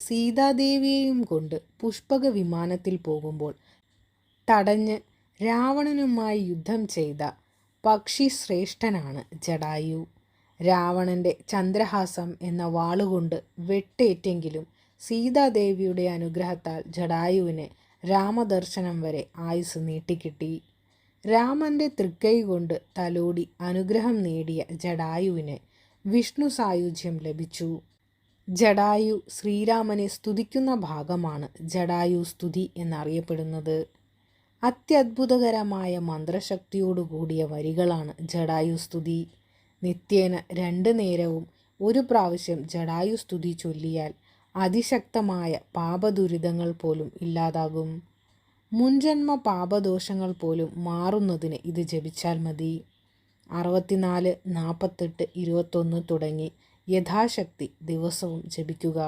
സീതാദേവിയെയും കൊണ്ട് പുഷ്പക വിമാനത്തിൽ പോകുമ്പോൾ തടഞ്ഞ് രാവണനുമായി യുദ്ധം ചെയ്ത പക്ഷിശ്രേഷ്ഠനാണ് ജടായു രാവണന്റെ ചന്ദ്രഹാസം എന്ന വാളുകൊണ്ട് വെട്ടേറ്റെങ്കിലും സീതാദേവിയുടെ അനുഗ്രഹത്താൽ ജടായുവിന് രാമദർശനം വരെ ആയുസ് നീട്ടിക്കിട്ടി. രാമന്റെ തൃക്കൈ കൊണ്ട് തലോടി അനുഗ്രഹം നേടിയ ജടായുവിന് വിഷ്ണു സായുജ്യം ലഭിച്ചു. ജടായു ശ്രീരാമനെ സ്തുതിക്കുന്ന ഭാഗമാണ് ജഡായു സ്തുതി എന്നറിയപ്പെടുന്നത്. അത്യത്ഭുതകരമായ മന്ത്രശക്തിയോടുകൂടിയ വരികളാണ് ജഡായു സ്തുതി. നിത്യേന രണ്ട് നേരവും ഒരു പ്രാവശ്യം ജഡായു സ്തുതി ചൊല്ലിയാൽ അതിശക്തമായ പാപദുരിതങ്ങൾ പോലും ഇല്ലാതാകും. മുൻജന്മ പാപദോഷങ്ങൾ പോലും മാറുന്നതിന് ഇത് ജപിച്ചാൽ മതി. അറുപത്തിനാല് നാൽപ്പത്തെട്ട് ഇരുപത്തൊന്ന് തുടങ്ങി യഥാശക്തി ദിവസവും ജപിക്കുക.